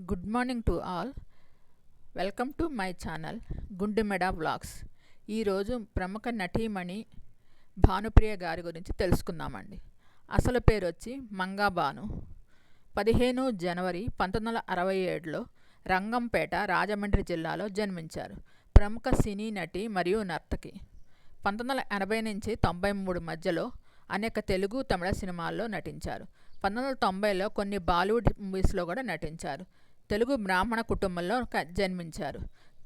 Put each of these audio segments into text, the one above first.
Good morning to all. Welcome to my channel Gundemeda vlogs. ఈరోజు ప్రముఖ నటీమణి భానుప్రియ గారి గురించి తెలుసుకుందామండి. అసలు పేరు వచ్చి మంగా భాను. పదిహేను జనవరి పంతొమ్మిది వందల అరవై ఏడులో రంగంపేట రాజమండ్రి జిల్లాలో జన్మించారు. ప్రముఖ సినీ నటి మరియు నర్తకి. పంతొమ్మిది వందల ఎనభై నుంచి తొంభై మూడు మధ్యలో అనేక తెలుగు తమిళ సినిమాల్లో నటించారు. పంతొమ్మిది వందల తొంభైలో కొన్ని బాలీవుడ్ మూవీస్లో కూడా నటించారు. తెలుగు బ్రాహ్మణ కుటుంబంలో క- జన్మించారు.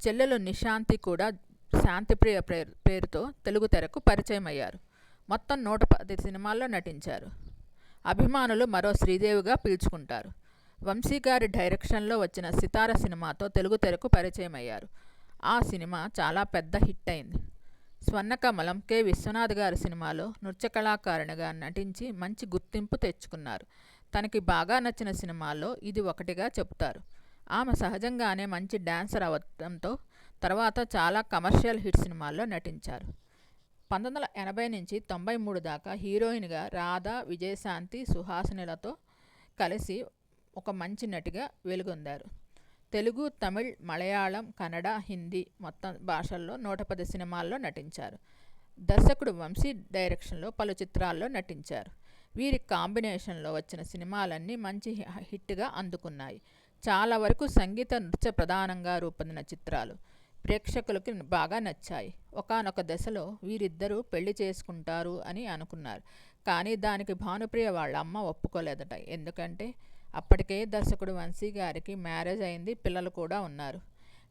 చెల్లెలు నిశాంతి కూడా శాంతిప్రియ పేరు పేరుతో తెలుగు తెరకు పరిచయం అయ్యారు మొత్తం నూట పది సినిమాల్లో నటించారు. అభిమానులు మరో శ్రీదేవిగా పీల్చుకుంటారు. వంశీ గారి డైరెక్షన్లో వచ్చిన సితార సినిమాతో తెలుగు తెరకు పరిచయం అయ్యారు ఆ సినిమా చాలా పెద్ద హిట్ అయింది. స్వర్ణకమలం కె. విశ్వనాథ్ గారి సినిమాలో నృత్య కళాకారిణిగా నటించి మంచి గుర్తింపు తెచ్చుకున్నారు. తనకి బాగా నచ్చిన సినిమాల్లో ఇది ఒకటిగా చెబుతారు ఆమె సహజంగానే మంచి డాన్సర్ అవడంతో తర్వాత చాలా కమర్షియల్ హిట్ సినిమాల్లో నటించారు. పంతొమ్మిది వందల ఎనభై నుంచి తొంభై మూడు దాకా హీరోయిన్గా రాధా విజయశాంతి సుహాసినిలతో కలిసి ఒక మంచి నటిగా వెలుగొందారు. తెలుగు తమిళ్ మలయాళం కన్నడ హిందీ మొత్తం భాషల్లో నూట పది సినిమాల్లో నటించారు. దర్శకుడు వంశీ డైరెక్షన్లో పలు చిత్రాల్లో నటించారు. వీరి కాంబినేషన్లో వచ్చిన సినిమాలన్నీ మంచి హిట్గా అందుకున్నాయి. చాలా వరకు సంగీత నృత్య ప్రధానంగా రూపొందిన చిత్రాలు ప్రేక్షకులకి బాగా నచ్చాయి. ఒకానొక దశలో వీరిద్దరూ పెళ్ళి చేసుకుంటారు అని అనుకున్నారు. కానీ దానికి భానుప్రియ వాళ్ళ అమ్మ ఒప్పుకోలేదట. ఎందుకంటే అప్పటికే దర్శకుడు వంశీ గారికి మ్యారేజ్ అయింది పిల్లలు కూడా ఉన్నారు.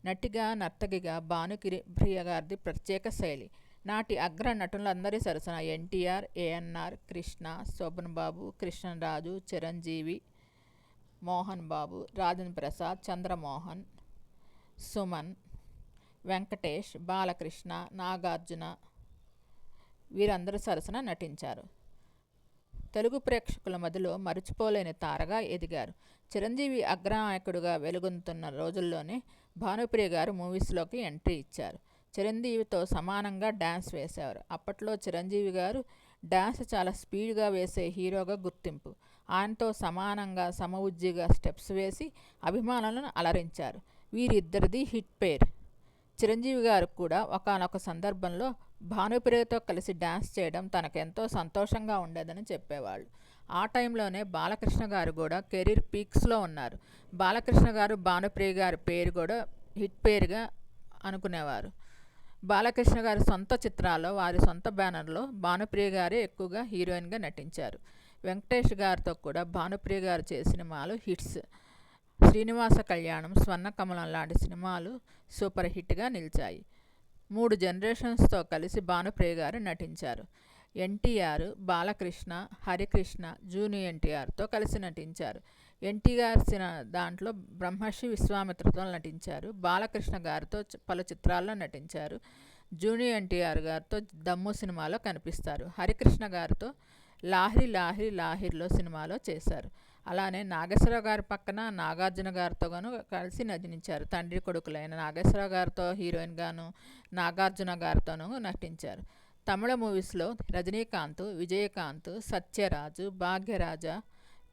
నటిగా నర్తకిగా భానుకిరి ప్రియ గారిది ప్రత్యేక శైలి. నాటి అగ్ర నటులందరి సరసన ఎన్టీఆర్ ఏఎన్ఆర్ కృష్ణ శోభన్ బాబు కృష్ణరాజు చిరంజీవి మోహన్ బాబు రాజేంద్ర ప్రసాద్ చంద్రమోహన్ సుమన్ వెంకటేష్ బాలకృష్ణ నాగార్జున వీరందరూ సరసన నటించారు. తెలుగు ప్రేక్షకుల మధ్యలో మరచిపోలేని తారగా ఎదిగారు. చిరంజీవి అగ్రనాయకుడిగా వెలుగొందుతున్న రోజుల్లోనే భానుప్రియ గారు మూవీస్లోకి ఎంట్రీ ఇచ్చారు. చిరంజీవితో సమానంగా డ్యాన్స్ వేశారు అప్పట్లో చిరంజీవి గారు డ్యాన్స్ చాలా స్పీడ్గా వేసే హీరోగా గుర్తింపు. ఆయనతో సమానంగా సమవుజ్జిగా స్టెప్స్ వేసి అభిమానులను అలరించారు. వీరిద్దరిది హిట్ పేర్. చిరంజీవి గారు కూడా ఒకానొక సందర్భంలో భానుప్రియతో కలిసి డ్యాన్స్ చేయడం తనకెంతో సంతోషంగా ఉండేదని చెప్పేవాళ్ళు. ఆ టైంలోనే బాలకృష్ణ గారు కూడా కెరీర్ పీక్స్లో ఉన్నారు. బాలకృష్ణ గారు భానుప్రియ గారి పేరు కూడా హిట్ పేరుగా అనుకునేవారు. బాలకృష్ణ గారి సొంత చిత్రాల్లో వారి సొంత బ్యానర్లో భానుప్రియ గారే ఎక్కువగా హీరోయిన్గా నటించారు. వెంకటేష్ గారితో కూడా భానుప్రియ గారు చేసిన సినిమాలు హిట్స్. శ్రీనివాస కళ్యాణం స్వర్ణ కమలం లాంటి సినిమాలు సూపర్ హిట్గా నిలిచాయి. మూడు జనరేషన్స్తో కలిసి భానుప్రియ గారు నటించారు. ఎన్టీఆర్ బాలకృష్ణ హరికృష్ణ జూనియర్ ఎన్టీఆర్తో కలిసి నటించారు. ఎన్టీఆర్ సిన దాంట్లో బ్రహ్మర్షి విశ్వామిత్రతో నటించారు. బాలకృష్ణ గారితో పలు చిత్రాల్లో నటించారు. జూనియర్ ఎన్టీఆర్ గారితో దమ్ము సినిమాలో కనిపిస్తారు. హరికృష్ణ గారితో లాహిరి లాహిరి లాహిర్లో సినిమాలో చేశారు. అలానే నాగేశ్వరరావు గారి పక్కన నాగార్జున గారితోగాను కలిసి నటించారు. తండ్రి కొడుకులైన నాగేశ్వరరావు గారితో హీరోయిన్గాను నాగార్జున గారితోనూ నటించారు. తమిళ మూవీస్లో రజనీకాంత్ విజయకాంత్ సత్యరాజు భాగ్యరాజ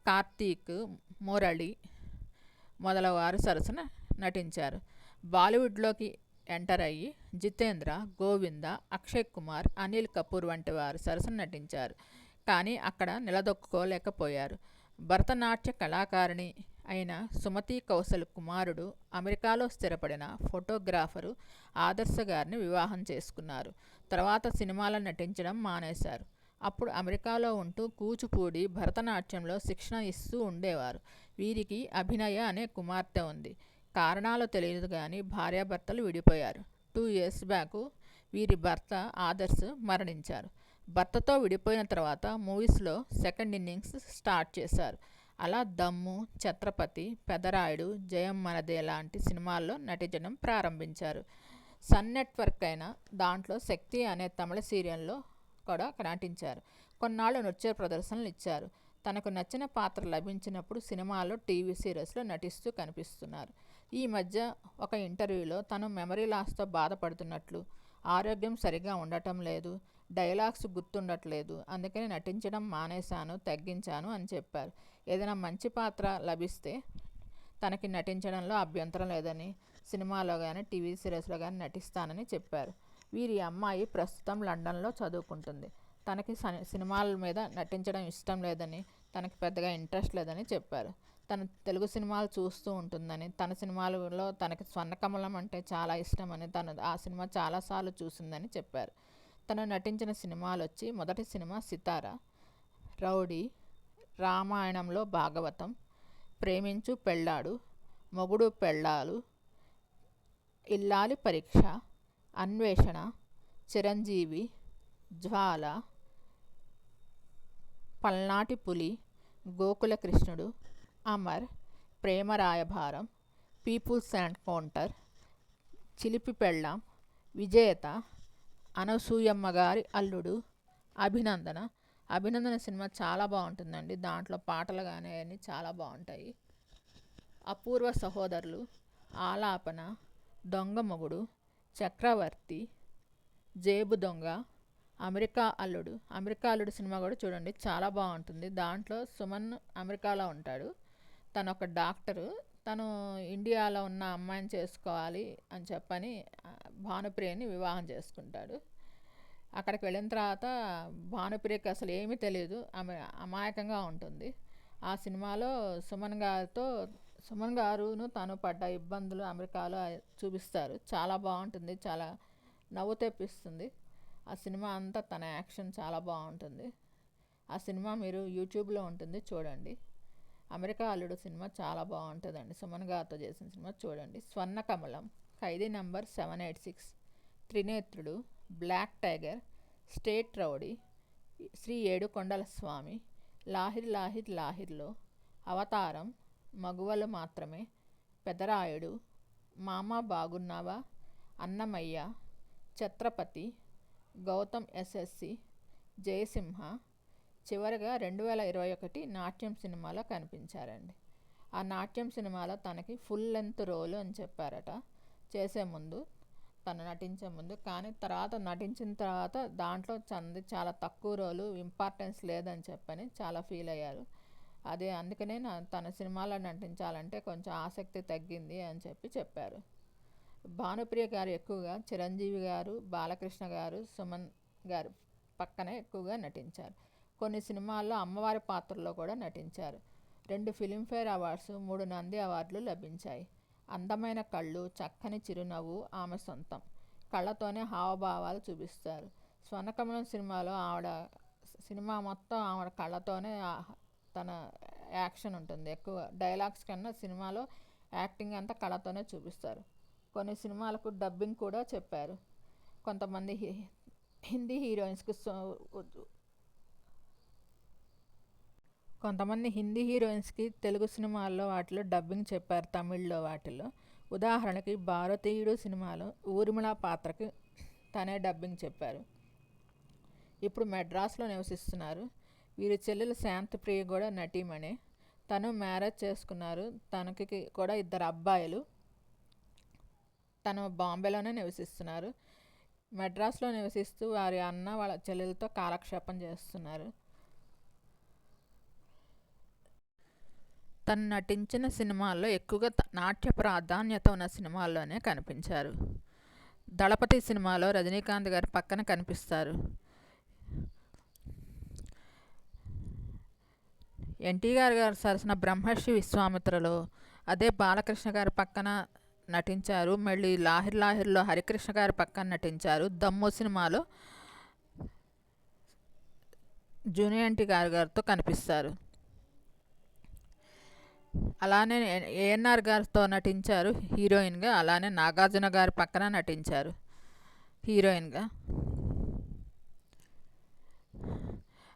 కార్తీక్ మురళి మొదలవారు సరసన నటించారు. బాలీవుడ్లోకి ఎంటర్ అయ్యి జితేంద్ర గోవింద అక్షయ్ కుమార్ అనిల్ కపూర్ వంటి వారు సరసన నటించారు. కానీ అక్కడ నిలదొక్కుకోలేకపోయారు. భరతనాట్య కళాకారిణి అయిన సుమతి కౌశల్ కుమారుడు అమెరికాలో స్థిరపడిన ఫోటోగ్రాఫరు ఆదర్శ గారిని వివాహం చేసుకున్నారు. తర్వాత సినిమాలో నటించడం మానేశారు. అప్పుడు అమెరికాలో ఉంటూ కూచిపూడి భరతనాట్యంలో శిక్షణ ఇస్తూ ఉండేవారు. వీరికి అభినయ అనే కుమార్తె ఉంది. కారణాలు తెలియదు కానీ భార్యాభర్తలు విడిపోయారు. టూ ఇయర్స్ బ్యాక్ వీరి భర్త ఆదర్శ్ మరణించారు. భర్తతో విడిపోయిన తర్వాత మూవీస్లో సెకండ్ ఇన్నింగ్స్ స్టార్ట్ చేశారు. అలా దమ్ము ఛత్రపతి పెదరాయుడు జయం మనదే లాంటి సినిమాల్లో నటించడం ప్రారంభించారు. సన్ నెట్వర్క్ అయిన దాంట్లో శక్తి అనే తమిళ సీరియల్లో కూడా నటించారు. కొన్నాళ్ళు నృత్య ప్రదర్శనలు ఇచ్చారు. తనకు నచ్చిన పాత్ర లభించినప్పుడు సినిమాలో టీవీ సీరియల్స్లో నటిస్తూ కనిపిస్తున్నారు. ఈ మధ్య ఒక ఇంటర్వ్యూలో తను మెమరీ లాస్తో బాధపడుతున్నట్లు ఆరోగ్యం సరిగా ఉండటం లేదు డైలాగ్స్ గుర్తుండట్లేదు. అందుకని నటించడం మానేశాను తగ్గించాను అని చెప్పారు. ఏదైనా మంచి పాత్ర లభిస్తే తనకి నటించడంలో అభ్యంతరం లేదని సినిమాలో కానీ టీవీ సిరీస్లో కానీ నటిస్తానని చెప్పారు. వీరి అమ్మాయి ప్రస్తుతం లండన్లో చదువుకుంటుంది. తనకి సినిమాల మీద నటించడం ఇష్టం లేదని తనకి పెద్దగా ఇంట్రెస్ట్ లేదని చెప్పారు. తను తెలుగు సినిమాలు చూస్తూ ఉంటుందని తన సినిమాలలో తనకి స్వర్ణకమలం అంటే చాలా ఇష్టమని తను ఆ సినిమా చాలాసార్లు చూసిందని చెప్పారు. తను నటించిన సినిమాలు వచ్చి మొదటి సినిమా సితార రౌడీ రామాయణంలో భాగవతం ప్రేమించు పెళ్ళాడు మొగుడు పెళ్ళాలు ఇల్లాలి పరీక్ష అన్వేషణ చిరంజీవి జ్వాల పల్నాటి Puli Gokula Krishnudu Amar Prema Rayabharam people's encounter Chilipi Pellam విజేత అనసూయమ్మ గారి అల్లుడు. అభినందన. అభినందన సినిమా చాలా బాగుంటుందండి. దాంట్లో పాటలు కానీ అవన్నీ చాలా బాగుంటాయి. అపూర్వ సహోదరులు ఆలాపన దొంగ మొగుడు చక్రవర్తి జేబు దొంగ అమెరికా అల్లుడు. అమెరికా అల్లుడు సినిమా కూడా చూడండి చాలా బాగుంటుంది. దాంట్లో సుమన్ అమెరికాలో ఉంటాడు. తను ఒక డాక్టరు. తను ఇండియాలో ఉన్న అమ్మాయిని చేసుకోవాలి అని చెప్పని భానుప్రియని వివాహం చేసుకుంటాడు. అక్కడికి వెళ్ళిన తర్వాత భానుప్రియకి అసలు ఏమీ తెలియదు ఆమె అమాయకంగా ఉంటుంది. ఆ సినిమాలో సుమన్ గారితో సుమన్ గారును తను పడ్డ ఇబ్బందులు అమెరికాలో చూపిస్తారు. చాలా బాగుంటుంది. చాలా నవ్వు తెప్పిస్తుంది. ఆ సినిమా అంతా తన యాక్షన్ చాలా బాగుంటుంది. ఆ సినిమా మీరు యూట్యూబ్లో ఉంటుంది. చూడండి. అమెరికా అల్లుడు సినిమా చాలా బాగుంటుందండి. సుమన్ గారితో చేసిన సినిమా చూడండి. Swarna Kamalam Khaidi number seven eight six. Trinetrudu black tiger state rowdy Sri Edukondala Swamy లాహిర్ లాహిర్ లాహిర్లో అవతారం మగువలు మాత్రమే పెదరాయుడు మామ బాగున్నావా అన్నమయ్య ఛత్రపతి గౌతమ్ ఎస్ఎస్సి జయసింహ చివరగా రెండు వేల ఇరవై ఒకటి నాట్యం సినిమాలో కనిపించారండి. ఆ నాట్యం సినిమాలో తనకి ఫుల్ లెంత్ రోల్ అని చెప్పారట. చేసే ముందు తను నటించే ముందు కానీ తర్వాత నటించిన తర్వాత దాంట్లో చంది చాలా తక్కువ రోలు ఇంపార్టెన్స్ లేదని చెప్పని చాలా ఫీల్ అయ్యారు. అదే అందుకనే నా తన సినిమాలో నటించాలంటే కొంచెం ఆసక్తి తగ్గింది అని చెప్పి చెప్పారు. భానుప్రియ గారు ఎక్కువగా చిరంజీవి గారు బాలకృష్ణ గారు సుమన్ గారు పక్కనే ఎక్కువగా నటించారు. కొన్ని సినిమాల్లో అమ్మవారి పాత్రలో కూడా నటించారు. రెండు ఫిలింఫేర్ అవార్డ్స్ మూడు నంది అవార్డులు లభించాయి. అందమైన కళ్ళు చక్కని చిరునవ్వు ఆమె సొంతం. కళ్ళతోనే హావభావాలు చూపిస్తారు. స్వర్ణకమలం సినిమాలో ఆవిడ సినిమా మొత్తం ఆవిడ కళ్ళతోనే తన యాక్షన్ ఉంటుంది. ఎక్కువ డైలాగ్స్ కన్నా సినిమాలో యాక్టింగ్ అంతా కళతోనే చూపిస్తారు. కొన్ని సినిమాలకు డబ్బింగ్ కూడా చెప్పారు. కొంతమంది హి- హిందీ హీరోయిన్స్కి కొంతమంది హిందీ హీరోయిన్స్కి తెలుగు సినిమాల్లో వాటిలో డబ్బింగ్ చెప్పారు తమిళ్ళో వాటిలో. ఉదాహరణకి భారతీయుడు సినిమాలో ఊర్మిళ పాత్రకి తనే డబ్బింగ్ చెప్పారు. ఇప్పుడు మెడ్రాస్లో నివసిస్తున్నారు. వీరి చెల్లెలు శాంతప్రియ కూడా నటీమణి. తను మ్యారేజ్ చేసుకున్నారు. తనకి కూడా ఇద్దరు అబ్బాయిలు. తను బాంబేలోనే నివసిస్తున్నారు. మెడ్రాస్లో నివసిస్తూ వారి అన్న వాళ్ళ చెల్లెలతో కాలక్షేపం చేస్తున్నారు. తను నటించిన సినిమాల్లో ఎక్కువగా నాట్య ప్రాధాన్యత ఉన్న సినిమాల్లోనే కనిపించారు. దళపతి సినిమాలో రజనీకాంత్ గారి పక్కన కనిపిస్తారు. ఎన్టీఆర్ గారు సరసన బ్రహ్మర్షి విశ్వామిత్రలో అదే బాలకృష్ణ గారి పక్కన నటించారు. మళ్ళీ లాహిర్ లాహిర్లో హరికృష్ణ గారి పక్కన నటించారు. దమ్ము సినిమాలో జూనియర్ ఎన్టీఆర్ గారితో కనిపిస్తారు. అలానే ఏఎన్ఆర్ గారితో నటించారు హీరోయిన్గా అలానే నాగార్జున గారి పక్కన నటించారు హీరోయిన్గా.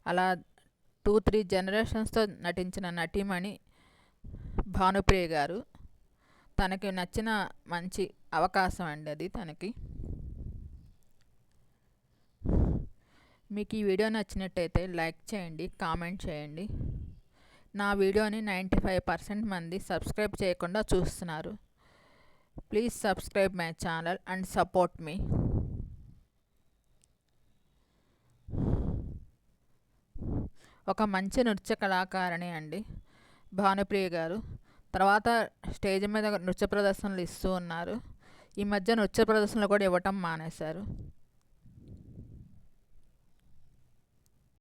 అలా టూ త్రీ జనరేషన్స్తో నటించిన నటీమణి భానుప్రియ గారు. తనకి నచ్చిన మంచి అవకాశం అండి అది తనకి. మీకు ఈ వీడియో నచ్చినట్టయితే లైక్ చేయండి కామెంట్ చేయండి. నా వీడియోని నైంటీ ఫైవ్ పర్సెంట్ మంది సబ్స్క్రైబ్ చేయకుండా చూస్తున్నారు. Please subscribe my channel and support me. ఒక మంచి నృత్య కళాకారిణి అండి. భానుప్రియ గారు. తర్వాత స్టేజ్ మీద నృత్య ప్రదర్శనలు ఇస్తూ ఉన్నారు. ఈ మధ్య నృత్య ప్రదర్శనలు కూడా ఇవ్వటం మానేశారు.